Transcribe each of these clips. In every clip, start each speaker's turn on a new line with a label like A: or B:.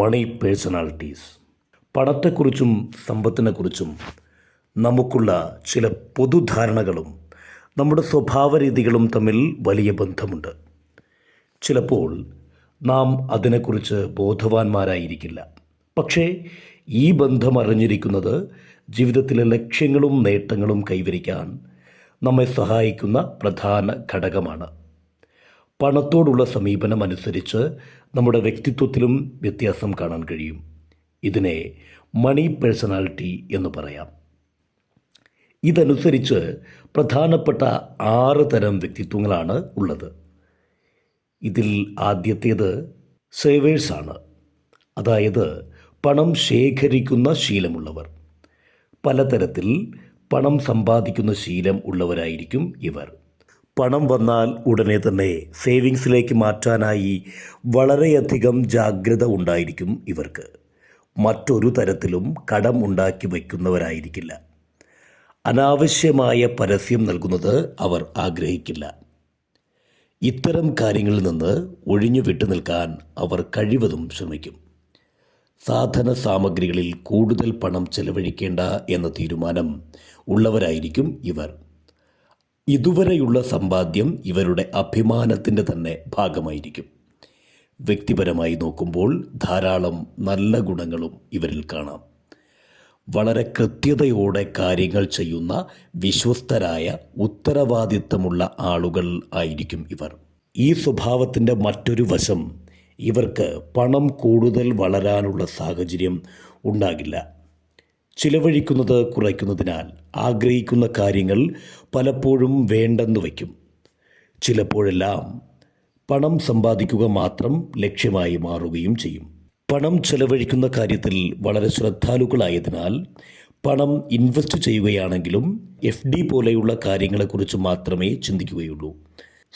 A: മണി personalities പണത്തെക്കുറിച്ചും സമ്പത്തിനെക്കുറിച്ചും നമുക്കുള്ള ചില പൊതുധാരണകളും നമ്മുടെ സ്വഭാവ രീതികളും തമ്മിൽ വലിയ ബന്ധമുണ്ട്. ചിലപ്പോൾ നാം അതിനെക്കുറിച്ച് ബോധവാന്മാരായിരിക്കില്ല. പക്ഷേ ഈ ബന്ധം അറിഞ്ഞിരിക്കുന്നത് ജീവിതത്തിലെ ലക്ഷ്യങ്ങളും നേട്ടങ്ങളും കൈവരിക്കാൻ നമ്മെ സഹായിക്കുന്ന പ്രധാന ഘടകമാണ്. പണത്തോടുള്ള സമീപനം അനുസരിച്ച് നമ്മുടെ വ്യക്തിത്വത്തിലും വ്യത്യാസം കാണാൻ കഴിയും. ഇതിനെ മണി പേഴ്സണാലിറ്റി എന്ന് പറയാം. ഇതനുസരിച്ച് പ്രധാനപ്പെട്ട ആറ് തരം വ്യക്തിത്വങ്ങളാണ് ഉള്ളത്. ഇതിൽ ആദ്യത്തേത് സേവേഴ്സാണ് അതായത് പണം ശേഖരിക്കുന്ന ശീലമുള്ളവർ. പലതരത്തിൽ പണം സമ്പാദിക്കുന്ന ശീലം ഉള്ളവരായിരിക്കും ഇവർ. പണം വന്നാൽ ഉടനെ തന്നെ സേവിങ്സിലേക്ക് മാറ്റാനായി വളരെയധികം ജാഗ്രത ഉണ്ടായിരിക്കും ഇവർക്ക്. മറ്റൊരു തരത്തിലും കടം ഉണ്ടാക്കി വയ്ക്കുന്നവരായിരിക്കില്ല. അനാവശ്യമായ പരസ്യം നൽകുന്നത് അവർ ആഗ്രഹിക്കില്ല. ഇത്തരം കാര്യങ്ങളിൽ നിന്ന് ഒഴിഞ്ഞു വിട്ടു നിൽക്കാൻ അവർ കഴിവതും ശ്രമിക്കും. സാധന സാമഗ്രികളിൽ കൂടുതൽ പണം ചെലവഴിക്കേണ്ട എന്ന തീരുമാനം ഉള്ളവരായിരിക്കും ഇവർ. ഇതുവരെയുള്ള സമ്പാദ്യം ഇവരുടെ അഭിമാനത്തിന്റെ തന്നെ ഭാഗമായിരിക്കും. വ്യക്തിപരമായി നോക്കുമ്പോൾ ധാരാളം നല്ല ഗുണങ്ങളും ഇവരിൽ കാണാം. വളരെ കൃത്യതയോടെ കാര്യങ്ങൾ ചെയ്യുന്ന വിശ്വസ്തരായ ഉത്തരവാദിത്തമുള്ള ആളുകൾ ആയിരിക്കും ഇവർ. ഈ സ്വഭാവത്തിന്റെ മറ്റൊരു വശം ഇവർക്ക് പണം കൂടുതൽ വളരാനുള്ള സാഹചര്യം ഉണ്ടാകില്ല. ചിലവഴിക്കുന്നത് കുറയ്ക്കുന്നതിനാൽ ആഗ്രഹിക്കുന്ന കാര്യങ്ങൾ പലപ്പോഴും വേണ്ടെന്ന് വയ്ക്കും. ചിലപ്പോഴെല്ലാം പണം സമ്പാദിക്കുക മാത്രം ലക്ഷ്യമായി മാറുകയും ചെയ്യും. പണം ചെലവഴിക്കുന്ന കാര്യത്തിൽ വളരെ ശ്രദ്ധാലുക്കളായതിനാൽ പണം ഇൻവെസ്റ്റ് ചെയ്യുകയാണെങ്കിലും എഫ് ഡി പോലെയുള്ള കാര്യങ്ങളെക്കുറിച്ച് മാത്രമേ ചിന്തിക്കുകയുള്ളൂ.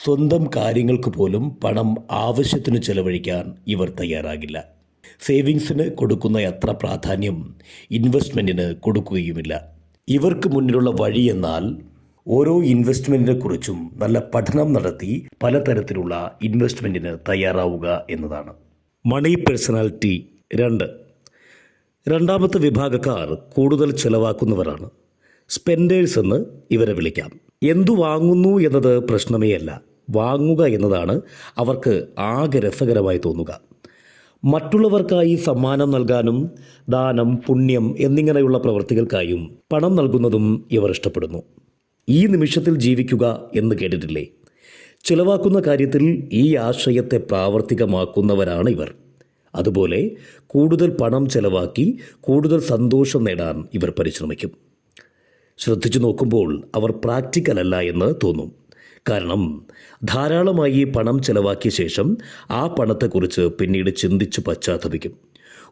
A: സ്വന്തം കാര്യങ്ങൾക്ക് പോലും പണം ആവശ്യത്തിന് ചെലവഴിക്കാൻ ഇവർ തയ്യാറാകില്ല. സേവിങ്സിന് കൊടുക്കുന്ന അത്ര പ്രാധാന്യം ഇൻവെസ്റ്റ്മെന്റിന് കൊടുക്കുകയുമില്ല. ഇവർക്ക് മുന്നിലുള്ള വഴി എന്നാൽ ഓരോ ഇൻവെസ്റ്റ്മെന്റിനെ കുറിച്ചും നല്ല പഠനം നടത്തി പലതരത്തിലുള്ള ഇൻവെസ്റ്റ്മെന്റിന് തയ്യാറാവുക എന്നതാണ്. മണി പേഴ്സണാലിറ്റി രണ്ട്. രണ്ടാമത്തെ വിഭാഗക്കാർ കൂടുതൽ ചെലവാക്കുന്നവരാണ്. സ്പെൻഡേഴ്സ് എന്ന് ഇവരെ വിളിക്കാം. എന്തു വാങ്ങുന്നു എന്നത് പ്രശ്നമേ അല്ല വാങ്ങുക എന്നതാണ് അവർക്ക് ആകെ രസകരമായി തോന്നുക. മറ്റുള്ളവർക്കായി സമ്മാനം നൽകാനും ദാനം പുണ്യം എന്നിങ്ങനെയുള്ള പ്രവൃത്തികൾക്കായും പണം നൽകുന്നതും ഇവർ ഇഷ്ടപ്പെടുന്നു. ഈ നിമിഷത്തിൽ ജീവിക്കുക എന്ന് കേട്ടിട്ടില്ലേ? ചിലവാക്കുന്ന കാര്യത്തിൽ ഈ ആശയത്തെ പ്രാവർത്തികമാക്കുന്നവരാണ് ഇവർ. അതുപോലെ കൂടുതൽ പണം ചെലവാക്കി കൂടുതൽ സന്തോഷം നേടാൻ ഇവർ പരിശ്രമിക്കും. ശ്രദ്ധിച്ചു നോക്കുമ്പോൾ അവർ പ്രാക്ടിക്കലല്ല എന്ന് തോന്നും. കാരണം ധാരാളമായി പണം ചെലവാക്കിയ ശേഷം ആ പണത്തെക്കുറിച്ച് പിന്നീട് ചിന്തിച്ച് പശ്ചാത്തപിക്കും.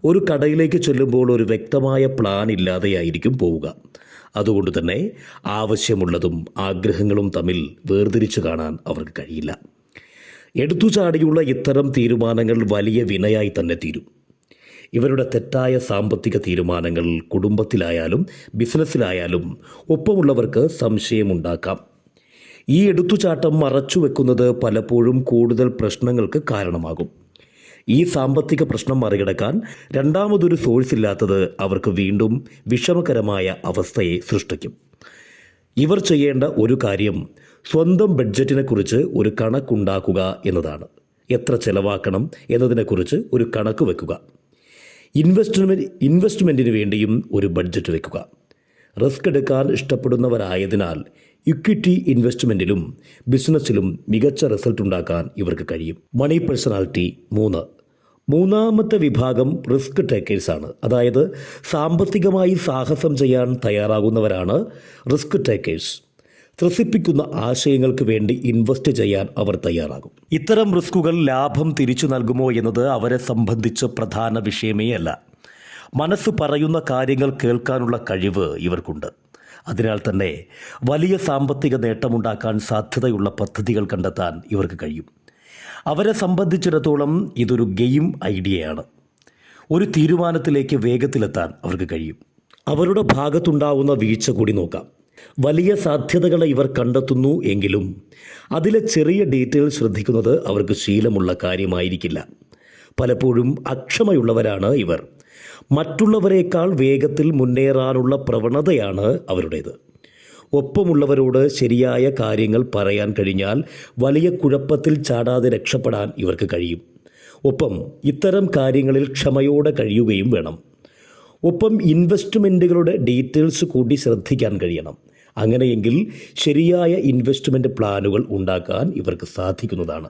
A: ഒരു കടയിലേക്ക് ചൊല്ലുമ്പോൾ ഒരു വ്യക്തമായ പ്ലാൻ ഇല്ലാതെയായിരിക്കും പോവുക. അതുകൊണ്ട് തന്നെ ആവശ്യമുള്ളതും ആഗ്രഹങ്ങളും തമ്മിൽ വേർതിരിച്ചു കാണാൻ അവർക്ക് കഴിയില്ല. എടുത്തുചാടിയുള്ള ഇത്തരം തീരുമാനങ്ങൾ വലിയ വിനയായി തന്നെ തീരും. ഇവരുടെ തെറ്റായ സാമ്പത്തിക തീരുമാനങ്ങൾ കുടുംബത്തിലായാലും ബിസിനസ്സിലായാലും ഒപ്പമുള്ളവർക്ക് സംശയമുണ്ടാക്കാം. ഈ എടുത്തുചാട്ടം മറച്ചു വെക്കുന്നത് പലപ്പോഴും കൂടുതൽ പ്രശ്നങ്ങൾക്ക് കാരണമാകും. ഈ സാമ്പത്തിക പ്രശ്നം മറികടക്കാൻ രണ്ടാമതൊരു സോഴ്സ് ഇല്ലാത്തത് അവർക്ക് വീണ്ടും വിഷമകരമായ അവസ്ഥയെ സൃഷ്ടിക്കും. ഇവർ ചെയ്യേണ്ട ഒരു കാര്യം സ്വന്തം ബഡ്ജറ്റിനെക്കുറിച്ച് ഒരു കണക്കുണ്ടാക്കുക എന്നതാണ്. എത്ര ചെലവാക്കണം എന്നതിനെക്കുറിച്ച് ഒരു കണക്ക് വെക്കുക. ഇൻവെസ്റ്റ്മെന്റ് ഇൻവെസ്റ്റ്മെന്റിന് വേണ്ടിയും ഒരു ബഡ്ജറ്റ് വെക്കുക. റിസ്ക് എടുക്കാൻ ഇഷ്ടപ്പെടുന്നവരായതിനാൽ ഇക്വിറ്റി ഇൻവെസ്റ്റ്മെന്റിലും ബിസിനസ്സിലും മികച്ച റിസൾട്ട് ഉണ്ടാക്കാൻ ഇവർക്ക് കഴിയും. മണി പേഴ്സണാലിറ്റി മൂന്ന്. മൂന്നാമത്തെ വിഭാഗം റിസ്ക് ടേക്കേഴ്സാണ് അതായത് സാമ്പത്തികമായി സാഹസം ചെയ്യാൻ തയ്യാറാകുന്നവരാണ് റിസ്ക് ടേക്കേഴ്സ്. ത്രസിപ്പിക്കുന്ന ആശയങ്ങൾക്ക് വേണ്ടി ഇൻവെസ്റ്റ് ചെയ്യാൻ അവർ തയ്യാറാകും. ഇത്തരം റിസ്കുകൾ ലാഭം തിരിച്ചു നൽകുമോ എന്നത് അവരെ സംബന്ധിച്ച് പ്രധാന വിഷയമേ അല്ല. മനസ്സ് പറയുന്ന കാര്യങ്ങൾ കേൾക്കാനുള്ള കഴിവ് ഇവർക്കുണ്ട്. അതിനാൽ തന്നെ വലിയ സാമ്പത്തിക നേട്ടമുണ്ടാക്കാൻ സാധ്യതയുള്ള പദ്ധതികൾ കണ്ടെത്താൻ ഇവർക്ക് കഴിയും. അവരെ സംബന്ധിച്ചിടത്തോളം ഇതൊരു ഗെയിം ഐഡിയയാണ്. ഒരു തീരുമാനത്തിലേക്ക് വേഗത്തിലെത്താൻ അവർക്ക് കഴിയും. അവരുടെ ഭാഗത്തുണ്ടാവുന്ന വീഴ്ച കൂടി നോക്കാം. വലിയ സാധ്യതകളെ ഇവർ കണ്ടെത്തുന്നു എങ്കിലും അതിലെ ചെറിയ ഡീറ്റെയിൽ ശ്രദ്ധിക്കുന്നത് അവർക്ക് ശീലമുള്ള കാര്യമായിരിക്കില്ല. പലപ്പോഴും അക്ഷമയുള്ളവരാണ് ഇവർ. മറ്റുള്ളവരെക്കാൾ വേഗത്തിൽ മുന്നേറാനുള്ള പ്രവണതയാണ് അവരുടേത്. ഒപ്പമുള്ളവരോട് ശരിയായ കാര്യങ്ങൾ പറയാൻ കഴിഞ്ഞാൽ വലിയ കുഴപ്പത്തിൽ ചാടാതെ രക്ഷപ്പെടാൻ ഇവർക്ക് കഴിയും. ഒപ്പം ഇത്തരം കാര്യങ്ങളിൽ ക്ഷമയോടെ കഴിയുകയും വേണം. ഒപ്പം ഇൻവെസ്റ്റ്മെന്റുകളുടെ ഡീറ്റെയിൽസ് കൂടി ശ്രദ്ധിക്കാൻ കഴിയണം. അങ്ങനെയെങ്കിൽ ശരിയായ ഇൻവെസ്റ്റ്മെന്റ് പ്ലാനുകൾ ഉണ്ടാക്കാൻ ഇവർക്ക് സാധിക്കുന്നതാണ്.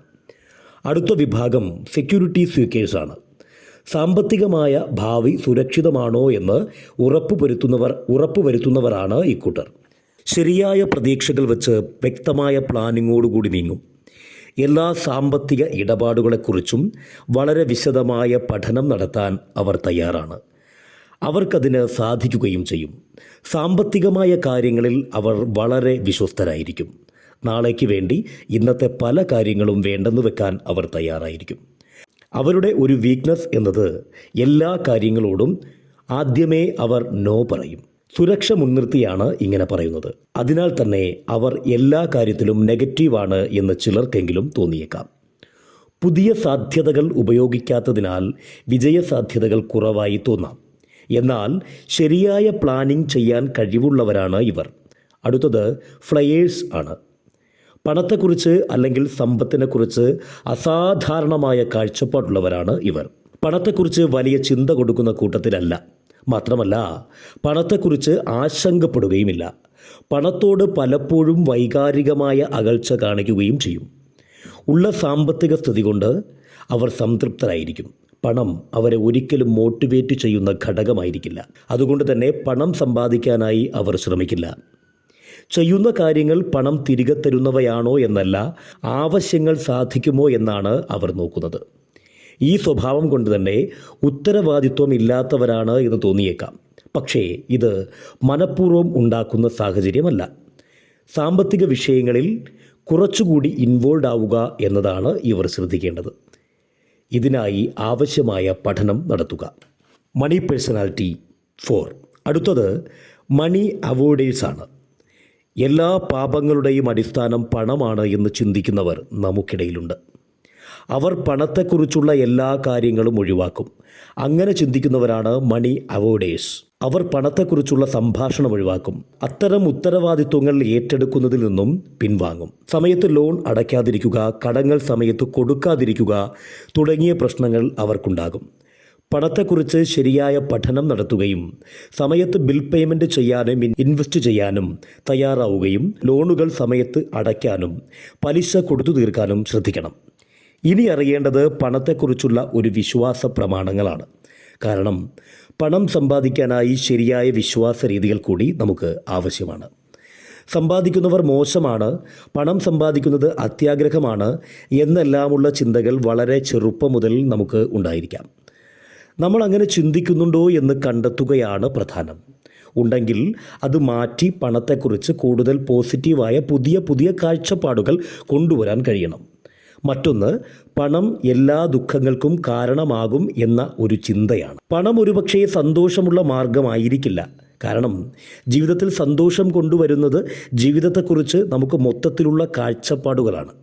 A: അടുത്ത വിഭാഗം സെക്യൂരിറ്റി സ്വീക്കേഴ്സാണ് സാമ്പത്തികമായ ഭാവി സുരക്ഷിതമാണോ എന്ന് ഉറപ്പുവരുത്തുന്നവർ ഉറപ്പുവരുത്തുന്നവരാണ് ഇക്കൂട്ടർ. ശരിയായ പ്രതീക്ഷകൾ വെച്ച് വ്യക്തമായ പ്ലാനിങ്ങോടുകൂടി നീങ്ങും. എല്ലാ സാമ്പത്തിക ഇടപാടുകളെക്കുറിച്ചും വളരെ വിശദമായ പഠനം നടത്താൻ അവർ തയ്യാറാണ്. അവർക്കതിന് സാധിക്കുകയും ചെയ്യും. സാമ്പത്തികമായ കാര്യങ്ങളിൽ അവർ വളരെ വിശ്വസ്തരായിരിക്കും. നാളേക്ക് വേണ്ടി ഇന്നത്തെ പല കാര്യങ്ങളും വേണ്ടെന്ന് വെക്കാൻ അവർ തയ്യാറായിരിക്കും. അവരുടെ ഒരു വീക്ക്നെസ് എന്നത് എല്ലാ കാര്യങ്ങളോടും ആദ്യമേ അവർ നോ പറയും. സുരക്ഷ മുൻനിർത്തിയാണ് ഇങ്ങനെ പറയുന്നത്. അതിനാൽ തന്നെ അവർ എല്ലാ കാര്യത്തിലും നെഗറ്റീവാണ് എന്ന് ചിലർക്കെങ്കിലും തോന്നിയേക്കാം. പുതിയ സാധ്യതകൾ ഉപയോഗിക്കാത്തതിനാൽ വിജയസാധ്യതകൾ കുറവായി തോന്നാം. എന്നാൽ ശരിയായ പ്ലാനിംഗ് ചെയ്യാൻ കഴിവുള്ളവരാണ് ഇവർ. അടുത്തത് ഫ്ലയേഴ്സ് ആണ്. പണത്തെക്കുറിച്ച് അല്ലെങ്കിൽ സമ്പത്തിനെക്കുറിച്ച് അസാധാരണമായ കാഴ്ചപ്പാടുള്ളവരാണ് ഇവർ. പണത്തെക്കുറിച്ച് വലിയ ചിന്ത കൊടുക്കുന്ന കൂട്ടത്തിലല്ല. മാത്രമല്ല പണത്തെക്കുറിച്ച് ആശങ്കപ്പെടുകയുമില്ല. പണത്തോട് പലപ്പോഴും വൈകാരികമായ അകൽച്ച കാണിക്കുകയും ചെയ്യും. ഉള്ള സാമ്പത്തിക സ്ഥിതി കൊണ്ട് അവർ സംതൃപ്തരായിരിക്കും. പണം അവരെ ഒരിക്കലും മോട്ടിവേറ്റ് ചെയ്യുന്ന ഘടകമായിരിക്കില്ല. അതുകൊണ്ട് തന്നെ പണം സമ്പാദിക്കാനായി അവർ ശ്രമിക്കില്ല. ചെയ്യുന്ന കാര്യങ്ങൾ പണം തിരികെ തരുന്നവയാണോ എന്നല്ല ആവശ്യങ്ങൾ സാധിക്കുമോ എന്നാണ് അവർ നോക്കുന്നത്. ഈ സ്വഭാവം കൊണ്ട് തന്നെ ഉത്തരവാദിത്വം ഇല്ലാത്തവരാണ് എന്ന് തോന്നിയേക്കാം. പക്ഷേ ഇത് മനഃപൂർവം ഉണ്ടാക്കുന്ന സാഹചര്യമല്ല. സാമ്പത്തിക വിഷയങ്ങളിൽ കുറച്ചുകൂടി ഇൻവോൾവ് ആവുക എന്നതാണ് ഇവർ ശ്രദ്ധിക്കേണ്ടത്. ഇതിനായി ആവശ്യമായ പഠനം നടത്തുക. Money personality four. അടുത്തത് മണി അവോയ്ഡേഴ്സാണ് എല്ലാ പാപങ്ങളുടെയും അടിസ്ഥാനം പണമാണ് എന്ന് ചിന്തിക്കുന്നവർ നമുക്കിടയിലുണ്ട്. അവർ പണത്തെക്കുറിച്ചുള്ള എല്ലാ കാര്യങ്ങളും ഒഴിവാക്കും. അങ്ങനെ ചിന്തിക്കുന്നവരാണ് മണി അവോഡേഴ്സ് അവർ പണത്തെക്കുറിച്ചുള്ള സംഭാഷണം ഒഴിവാക്കും. അത്തരം ഉത്തരവാദിത്വങ്ങൾ ഏറ്റെടുക്കുന്നതിൽ നിന്നും പിൻവാങ്ങും. സമയത്ത് ലോൺ അടയ്ക്കാതിരിക്കുക കടങ്ങൾ സമയത്ത് കൊടുക്കാതിരിക്കുക തുടങ്ങിയ പ്രശ്നങ്ങൾ അവർക്കുണ്ടാകും. പണത്തെക്കുറിച്ച് ശരിയായ പഠനം നടത്തുകയും സമയത്ത് ബിൽ പേയ്മെന്റ് ചെയ്യാനും ഇൻവെസ്റ്റ് ചെയ്യാനും തയ്യാറാവുകയും ലോണുകൾ സമയത്ത് അടയ്ക്കാനും പലിശ കൊടുത്തു തീർക്കാനും ശ്രദ്ധിക്കണം. ഇനി അറിയേണ്ടത് പണത്തെക്കുറിച്ചുള്ള ഒരു വിശ്വാസ പ്രമാണങ്ങളാണ്. കാരണം പണം സമ്പാദിക്കാനായി ശരിയായ വിശ്വാസ രീതികൾ കൂടി നമുക്ക് ആവശ്യമാണ്. സമ്പാദിക്കുന്നവർ മോശമാണ് പണം സമ്പാദിക്കുന്നത് അത്യാഗ്രഹമാണ് എന്നെല്ലാമുള്ള ചിന്തകൾ വളരെ ചെറുപ്പം മുതൽ നമുക്ക് ഉണ്ടായിരിക്കാം. നമ്മൾ അങ്ങനെ ചിന്തിക്കുന്നുണ്ടോ എന്ന് കണ്ടെത്തുകയാണ് പ്രധാനം. ഉണ്ടെങ്കിൽ അത് മാറ്റി പണത്തെക്കുറിച്ച് കൂടുതൽ പോസിറ്റീവായ പുതിയ പുതിയ കാഴ്ചപ്പാടുകൾ കൊണ്ടുവരാൻ കഴിയണം. മറ്റൊന്ന് പണം എല്ലാ ദുഃഖങ്ങൾക്കും കാരണമാകും എന്ന ഒരു ചിന്തയാണ്. പണം ഒരുപക്ഷേ സന്തോഷമുള്ള മാർഗമായിരിക്കില്ല. കാരണം ജീവിതത്തിൽ സന്തോഷം കൊണ്ടുവരുന്നത് ജീവിതത്തെക്കുറിച്ച് നമുക്ക് മൊത്തത്തിലുള്ള കാഴ്ചപ്പാടുകളാണ്.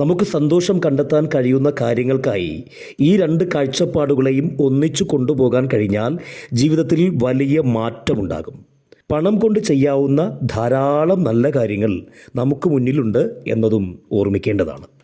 A: നമുക്ക് സന്തോഷം കണ്ടെത്താൻ കഴിയുന്ന കാര്യങ്ങൾക്കായി ഈ രണ്ട് കാഴ്ചപ്പാടുകളെയും ഒന്നിച്ചു കൊണ്ടുപോകാൻ കഴിഞ്ഞാൽ ജീവിതത്തിൽ വലിയ മാറ്റമുണ്ടാകും. പണം കൊണ്ട് ചെയ്യാവുന്ന ധാരാളം നല്ല കാര്യങ്ങൾ നമുക്ക് മുന്നിലുണ്ട് എന്നതും ഓർമ്മിക്കേണ്ടതാണ്.